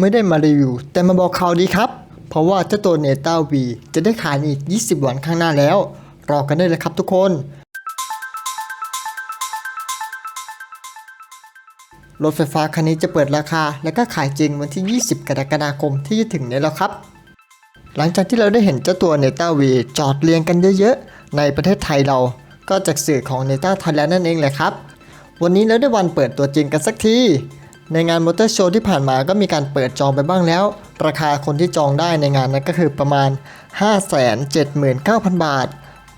ไม่ได้มารีวิว แต่มาบอกข่าวดีครับ เพราะว่าเจ้าตัวเนต้าวีจะได้ขายอีก 20 วันข้างหน้าแล้ว รอกันได้เลยครับทุกคน รถไฟฟ้าคันนี้จะเปิดราคา และก็ขายจริงวันที่ 20 กรกฎาคมที่จะถึงนี้แล้วครับ หลังจากที่เราได้เห็นเจ้าตัวเนต้าวีจอดเรียงกันเยอะๆ ในประเทศไทยเราก็จากสื่อของเนต้าไทยแลนด์นั่นเองแหละครับ วันนี้เราได้วันเปิดตัวจริงกันสักที ในงานมอเตอร์โชว์ที่ผ่านมาก็มีการเปิดจองไปบ้างแล้ว ราคาคนที่จองได้ในงานนั้นก็คือประมาณ 579,000 บาท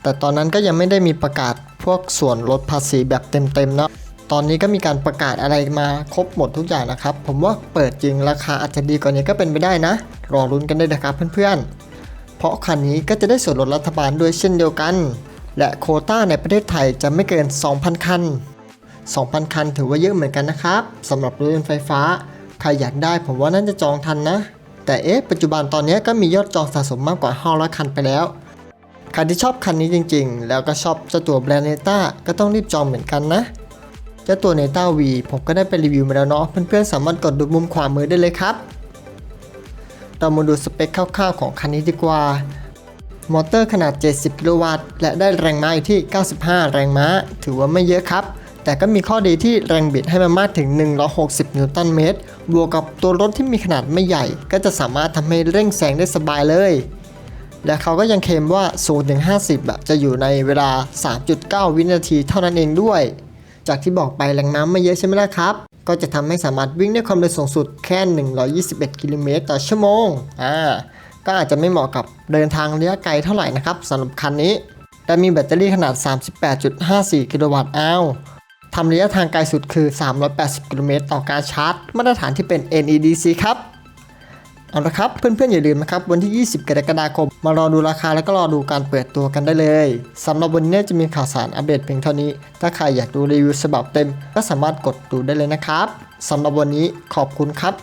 แต่ตอนนั้นก็ยังไม่ได้มีประกาศพวกส่วนลดภาษีแบบเต็มๆเนาะตอนนี้ก็มีการประกาศอะไรมาครบหมดทุกอย่างนะครับ ผมว่าเปิดจริงราคาอาจจะดีกว่านี้ก็เป็นไปได้นะ รอรุ้นกันได้นะครับเพื่อนๆ เพราะคันนี้ก็จะได้ส่วนลดรัฐบาลด้วยเช่นเดียวกัน และโคต้าในประเทศไทยจะไม่เกิน 2,000 คัน 2,000 คันถือว่าเยอะเหมือนกันนะครับสำหรับรถยนต์ไฟฟ้า ใครอยากได้ผมว่าน่าจะจองทันนะ แต่เอ๊ะปัจจุบันตอนนี้ก็มียอดจองสะสมมากกว่า 500 คันไปแล้วใครที่ชอบคันนี้จริงๆ แล้วก็ชอบเจ้าตัวแบรนด์เนต้าก็ต้องรีบจองเหมือนกันนะเจ้าตัวเนต้าวีผมก็ได้ไปรีวิวมาแล้วเนาะเพื่อนๆสามารถกดดูมุมขวามือได้เลยครับ เรามาดูสเปคคร่าวๆของคันนี้ดีกว่ามอเตอร์ขนาด 70 กิโลวัตต์ และได้แรงม้าอยู่ที่ 95 แรงม้า ถือว่าไม่เยอะครับ แต่ก็มีข้อดีที่แรงบิดให้มันมากถึง 160 นิวตันเมตร บวกกับตัวรถที่มีขนาดไม่ใหญ่ ก็จะสามารถทำให้เร่งแซงได้สบายเลย และเขาก็ยังเคลมว่า0ถึง50อะจะอยู่ในเวลา 3.9 วินาทีเท่านั้นเองด้วย จากที่บอกไปแรงน้ำไม่เยอะใช่ไหมล่ะครับ ก็จะทำให้สามารถวิ่งได้ความเร็วสูงสุดแค่ 121 กิโลเมตรต่อชั่วโมง อ่า ก็อาจจะไม่เหมาะกับเดินทางระยะไกลเท่าไหร่นะครับสำหรับคันนี้แต่มีแบตเตอรี่ขนาด 38.54 กิโลวัตต์อาว ทำระยะทางไกลสุดคือ 380 กิโลเมตรต่อการชาร์จ มาตรฐานที่เป็น NEDC ครับ เอาละครับเพื่อนๆอย่าลืมนะครับ วันที่ 20 กรกฎาคม มารอดูราคาแล้วก็รอดูการเปิดตัวกันได้เลยสำหรับวันนี้จะมีข่าวสารอัปเดตเพียงเท่านี้ ถ้าใครอยากดูรีวิวฉบับเต็ม ก็สามารถกดดูได้เลยนะครับสำหรับวันนี้ขอบคุณครับ